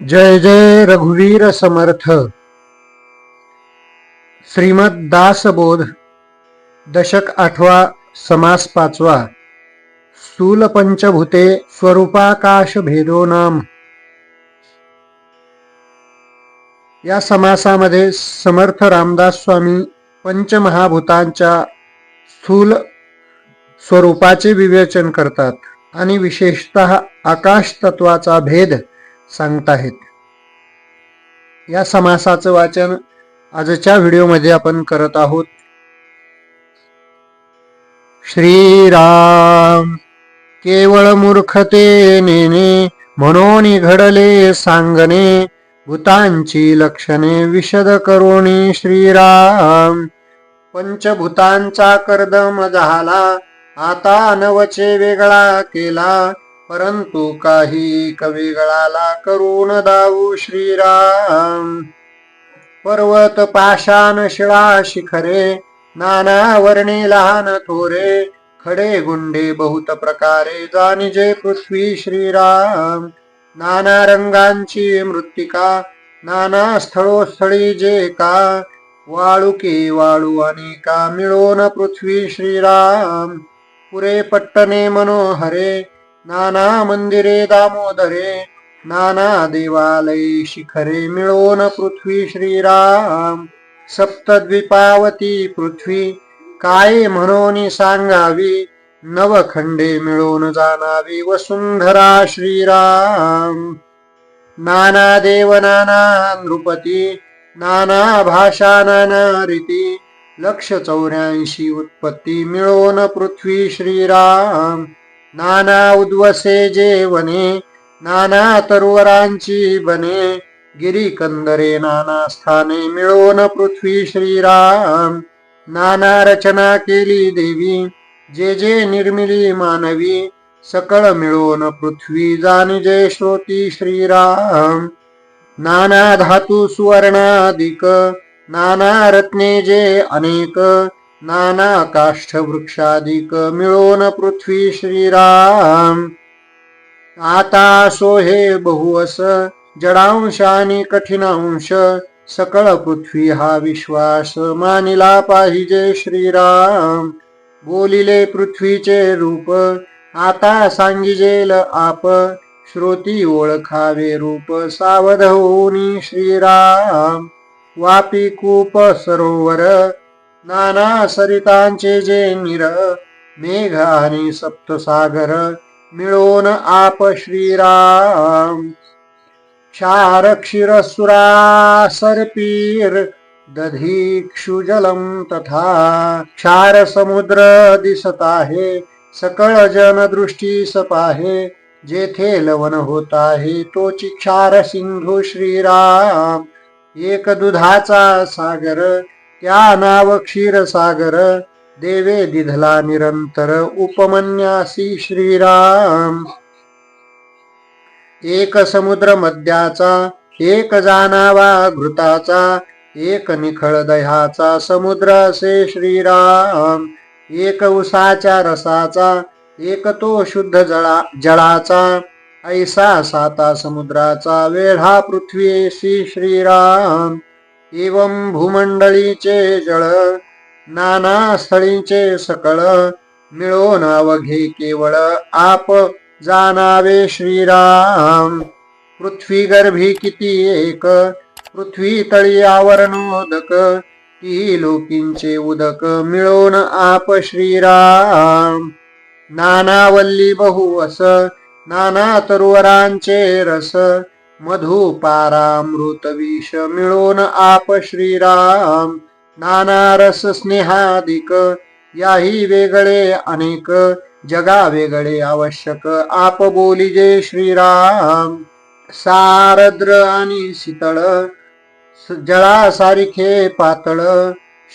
जय जय रघुवीर समर्थ। श्रीमद दासबोध दशक आठवा समास पाचवा। स्थूल पंचभूते स्वरूपाकाश भेदो नाम। या समासामध्ये समर्थ रामदास स्वामी पंचमहाभूतांच्या स्थूल स्वरूपाचे विवेचन करतात आणि विशेषतः आकाश तत्वाचा भेद सांगताहेत. या समासाचं वाचन आजच्या व्हिडिओमध्ये आपण करत आहोत. श्रीराम केवळ मूर्खते नेने म्हणून घडले सांगणे भूतांची लक्षणे विशद करोणी श्रीराम. पंचभूतांचा कर्दम झाला आता नवचे वेगळा केला परंतु काही कविगळाला करून दाऊ श्रीराम. पर्वत पाषाण शिळा शिखरे नाना वर्णे लहान थोरे खडे गुंडे बहुत प्रकारे जाणिजे पृथ्वी श्रीराम. नाना रंगांची मृत्तिका नाना स्थळोस्थळी जे का वाळुके वाळू अनेका मिळून पृथ्वी श्रीराम. पुरे पट्टने मनोहरे नाना मंदिरे दामोदरे नाना देवालय शिखरे मिळोन पृथ्वी श्रीराम. सप्तद्वीपावती पृथ्वी काय म्हणून सांगावी? नवखंडे मिळून जाणावी वसुंधरा श्रीराम. नाना देव नाना नृपती नाना भाषा नाना रीती लक्ष चौऱ्याऐंशी उत्पत्ती मिळोन पृथ्वी श्रीराम. नाना उद्वसे जेवणे नाना तरुवरांची बने. गिरी कंदरे नाना स्थाने मिळोन पृथ्वी श्रीराम. नाना रचना केली देवी जे जे निर्मिली मानवी. सकळ मिळून पृथ्वी जाणजे श्रोती श्रीराम. नाना धातू सुवर्णाधिक नाना रत्ने जे अनेक. नाना काष्ठ वृक्षाधिक मिळून पृथ्वी श्रीराम। आता सोहे बहुअस जडांशानी कठीणांश सकळ पृथ्वी हा विश्वास मानिला पाहिजे श्रीराम। बोलिले पृथ्वीचे रूप आता सांगिजेल आप श्रोती ओळखावे रूप सावध होनी श्रीराम। वापी कूप सरोवर नाना सरितांचे जे निर मेघाने सप्तसागर मिळून आप श्रीराम. क्षार क्षीर सुरा सरपीर दधीक्षुजलम तथा. क्षार समुद्र दिसत आहे सकळ जन दृष्टी सपाहे जेथे लवन होत आहे तो क्षार सिंधू श्रीराम. एक दुधाचा सागर त्या नाव क्षीरसागर देवे दिधला निरंतर उपमन्यासी श्रीराम। एक समुद्र मध्याचा एक जानावा घृताचा एक निखळ दह्याचा समुद्र असे श्रीराम। एक उसाच्या रसाचा एक तो शुद्ध जळा जळाचा ऐसा साता समुद्राचा वेढा पृथ्वीशी श्रीराम। एवं भूमंडळीचे जळ नाना स्थळींचे सकळ मिळून अवघे केवळ आप जानावे श्रीराम. पृथ्वी गर्भी किती एक पृथ्वी तळी आवरणोदक ती लोकींचे उदक मिळोन आप श्रीराम. नानावल्ली बहुवस नाना तरुवरांचे रस मधुपारामृत विष मिळून आप श्रीराम नाना रस स्नेहाधिक याही वेगळे अनेक जगा वेगळे आवश्यक आप बोलिजे श्रीराम. सारद्र आणि शीतळ जळासारिखे पातळ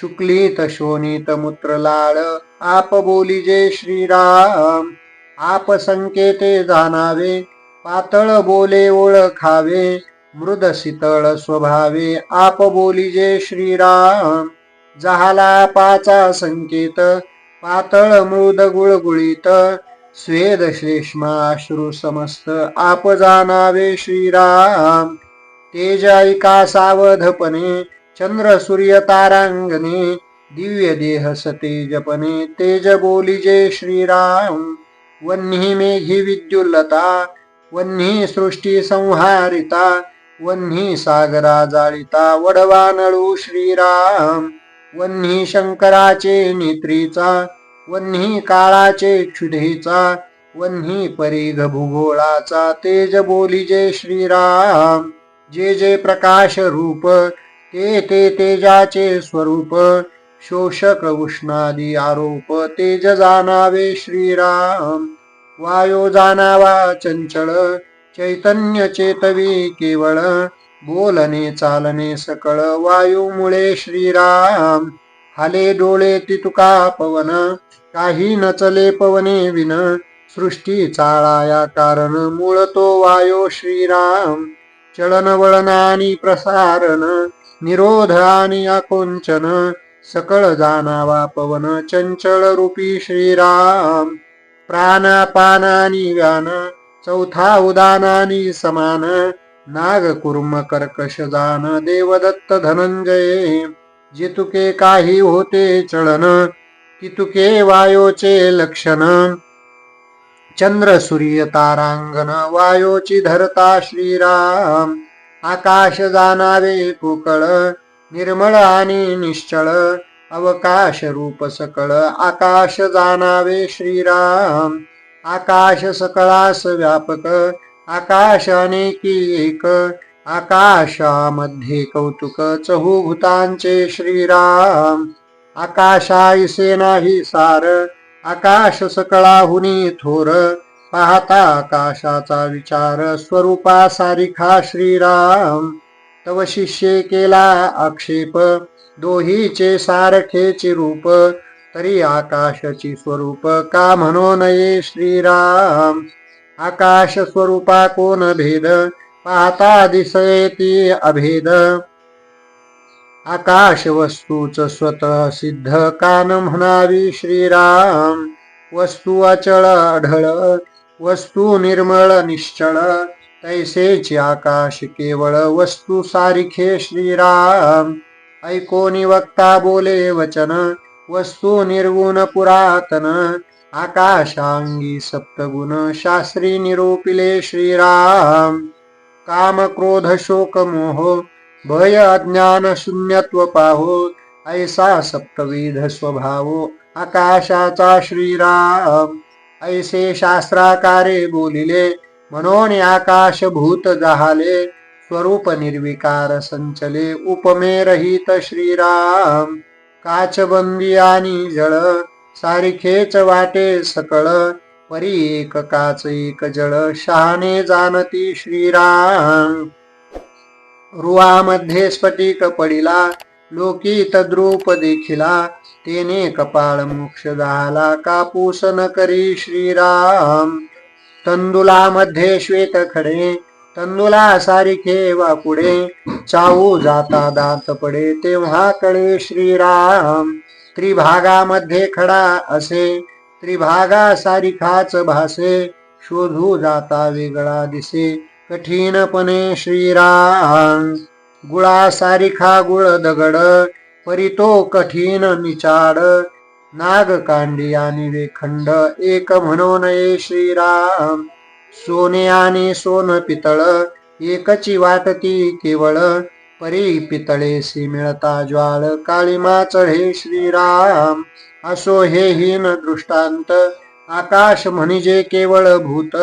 शुक्लित शोणित मूत्र लाळ आप बोलिजे श्रीराम. आप संकेते जाणावे पातळ बोले ओळखावे मृद शीतळ स्वभावे. आप बोलिजे श्रीराम जहाला पाचा संकेत पातळ मृद गुळगुळीत. स्वेद श्लेष्माश्रू समस्त आप जाणावे श्रीराम. तेज ऐका सावधपणे चंद्र सूर्य तारांगणे. दिव्य देह सतेजपणे तेज बोलिजे श्रीराम. वन्ही मेघी विद्युल्लता वन्ही सृष्टी संहारिता वन्ही सागरा जाळिता वडवा नळू श्रीराम. वन्ही शंकराचे नेत्रीचा वन्ही काळाचे क्षुधेचा वन्ही परिघ भूगोळाचा तेज बोलिजे श्रीराम. जे जे प्रकाश रूप ते ते तेजाचे स्वरूप शोषक उष्णादी आरोप तेज जाणावे श्रीराम. वायो जाणावा चंचळ चैतन्य चेतवी केवळ बोलणे चालणे सकळ वायूमुळे श्रीराम. हाले डोळे तितुका पवन काही नचले पवने विन सृष्टी चाळाया कारण मूळ तो वायो श्रीराम. चलन वळन आणि प्रसारण निरोध आणि आकुंचन सकळ जाणावा पवन चंचल रूपी श्रीराम. प्राणापानानी गान चौथा उदानानी समान नाग कुर्म कर्कश दान देवदत्त धनंजय। जितुके काही होते चळन कितुके वायोचे लक्षण। चंद्र सूर्य तारांगण वायोची धरता श्रीराम। आकाश जाणावे पोकळ निर्मळ आणि निश्चळ। अवकाश रूप सकळ आकाश जाणावे श्रीराम. आकाश सकळास व्यापक आकाश अनेकी एक आकाशामध्ये कौतुक चहुभूतांचे श्रीराम. आकाशायसे नाही सार आकाश सकळाहुनी थोर पाहता आकाशाचा विचार स्वरूपा सारिखा श्रीराम. तव शिष्ये केला आक्षेप दोहीचे सारखेचे रूप तरी आकाशची स्वरूप का म्हणो नये श्रीराम? आकाश स्वरूपा कोण भेद? पाहता दिसयती अभेद. आकाश वस्तूच स्वतः सिद्ध कान म्हणावी श्रीराम? वस्तू अचळ अढळ वस्तू निर्मळ निश्चळ तैसेची आकाश केवळ वस्तू सारिखे श्रीराम. ऐकोनी वक्ता बोले वचन वस्तू निर्गुण पुरातन आकाशांगी सप्तगुण शास्त्री निरूपिले श्रीराम। काम क्रोध शोक मोह भय अज्ञान शून्यत्व पाहो ऐसा सप्तविध स्वभाव आकाशाचा श्रीराम। ऐसे शास्त्राकारे बोलिले म्हणून आकाश भूत जहाले स्वरूप निर्विकार संचले उपमे रहित श्रीराम. काचबंदी आणि जळ सारिखेच वाटे सकळ परी एक काच एक जळ शहाणे जाणती श्रीराम. रुवामध्ये स्फटिक पडिला लोकी तद्रूप देखिला तेने कपाळ मोक्ष झाला कापूस न करी श्रीराम. तंदुलामध्ये श्वेत खडे तंदुला सारिखे वाकुडे चाऊ जाता दात पडे तेव्हा कळे श्रीराम. त्रिभागामध्ये खडा असे त्रिभागा सारिखाच भासे. शोधू जाता वेगळा दिसे कठीणपणे श्रीराम. गुळा सारिखा गुळ दगड परितो कठीण निचाड. नाग कांडी आणि वेखंड एक म्हणून नये श्रीराम. सोने आणि सोन पितळ एकची वाटती केवळ. परी पितळेसी मिळता ज्वाळ काळीमा हे श्रीराम. असो हे हीन दृष्टांत आकाश म्हणजे केवळ भूत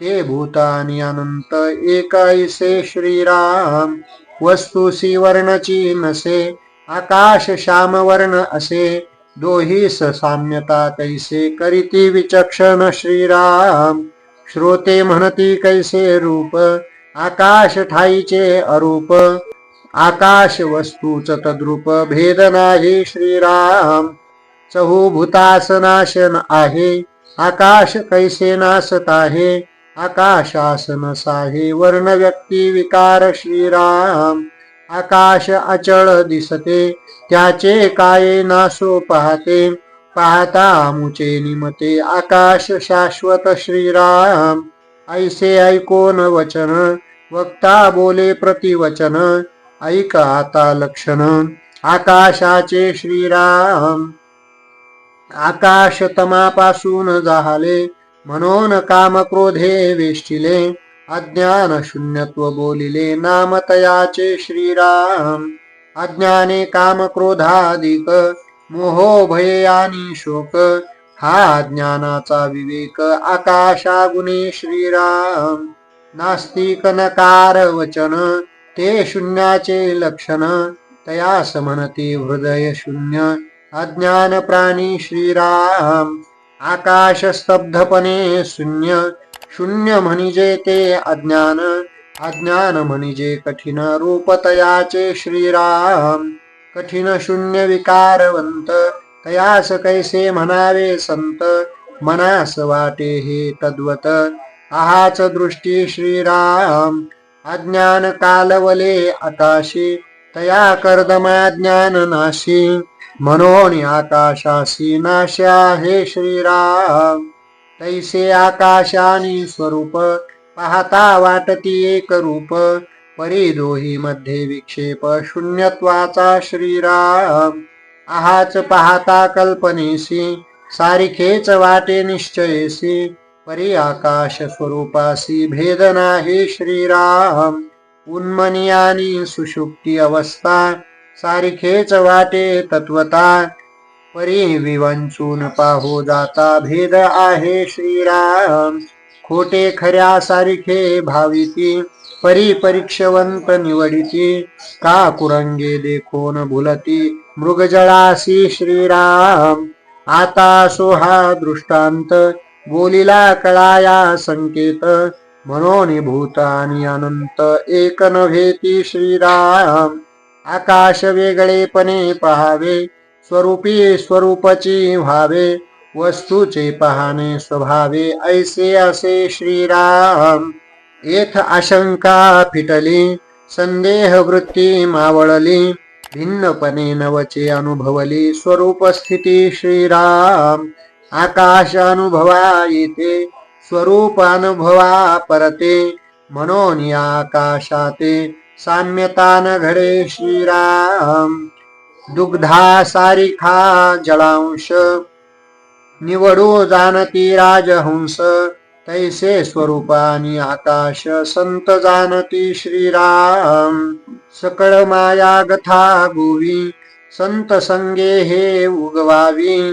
ते भूत आणि अनंत एकाईसे श्रीराम. वस्तू वर्णची नसे आकाश श्यामवर्ण असे. दोहीस साम्यता कैसे करीती विचक्षण श्रीराम. श्रोते म्हणती कैसे रूप? आकाश ठाईचे अरूप. आकाश वस्तूच तद्रूप. भेद नाही श्रीराम. चहुभूतास आहे. आकाश कैसे नासत आहे? आकाशासन साहे. वर्ण व्यक्ती विकार श्रीराम. आकाश अचळ दिसते. त्याचे काय नासो पाहते? पाहता मुचे निमते आकाश शाश्वत श्रीराम. ऐसे ऐकोन वचन वक्ता बोले प्रतिवचन ऐक आता लक्षण आकाशाचे श्रीराम. आकाश तमापासून जाहले म्हणून काम क्रोधे वेष्टिले अज्ञान शून्यत्व बोलिले नामतयाचे श्रीराम. अज्ञाने काम क्रोधाधिक मोहो भय आणि शोक हा ज्ञानाचा विवेक आकाशागुणे श्रीराम. नास्तिक नकार वचन ते शून्याचे लक्षण तया समनते हृदय शून्य अज्ञान प्राणी श्रीराम. आकाश स्तब्धपणे शून्य शून्य म्हणजे ते अज्ञान अज्ञान म्हणजे कठीण रूपतयाचे श्रीराम. कठीण शून्य विकारवंत तयास कैसे म्हणावे संत? मनास वाटे हे तद्वत। आहाच दृष्टी श्रीराम। अज्ञान कालवले आकाशी तया कर्दमा ज्ञान नाशी म्हणून आकाशासी नाशा हे श्रीराम। तैसे आकाशानी स्वरूप। पाहता वाटती एक रूप परी दोही मध्ये विक्षेप शून्यत्वाचा श्रीराम. आहाच पाहता कल्पनेसी सारिखेच वाटे निश्चयसी परी आकाश स्वरूपासी भेद नाही श्रीराम. उन्मनी आणि सुषुप्ती अवस्था सारिखेच वाटे तत्वता परी विवंचून पाहो जाता भेद आहे श्रीराम. खोटे खऱ्या सारिखे भाविती परी परीक्षवंत निवडिती का कुरंगे देखोन भुलती। मृगजळासी श्रीराम। आता सोहा दृष्टांत बोलिला कळाया संकेत। म्हणून भूतानी अनंत एक नव्हेती श्रीराम। आकाश वेगळेपणे पहावे। स्वरूपी स्वरूपची व्हावे। वस्तूचे पहाणे स्वभावे। ऐसे असे श्रीराम। येथ आशंका फिटली संदेह वृत्ती मावळली भिन्नपणे नवचे अनुभवली स्वरूप स्थिती श्रीराम. आकाश अनुभवा येते स्वरूप अनुभवा परते म्हणून या आकाशाते साम्यतान घडे श्रीराम. दुग्धा सारिखा जलांश निवडू जाणती राजहंस तैसे स्वरूपानी आकाश संत जाणती श्रीराम। सकळ माया गथा गोवी संत संगे हे उगवावी।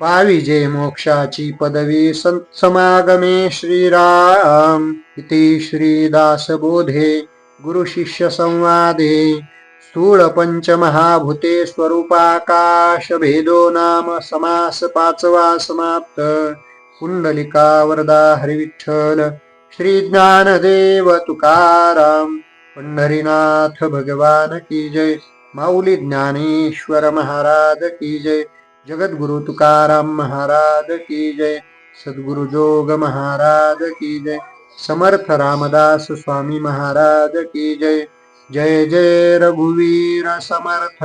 पाविजे मोक्षाची पदवी संत समागमे श्रीराम। इति श्रीदासबोधे गुरुशिष्यसंवादे शिष्य संवादे। स्थूळ पंचमहाभूते स्वरूपाकाश भेदो नाम समास पाचवा समाप्त। कुंडलिका वरदा हरिविठ्ठल श्री ज्ञानदेव तुकाराम पंढरीनाथ भगवान की जय माऊली ज्ञानेश्वर महाराज की जय जगद्गुरु तुकाराम महाराज की जय सद्गुरु जोग महाराज की जय समर्थ रामदास स्वामी महाराज की जय जय जय रघुवीर समर्थ।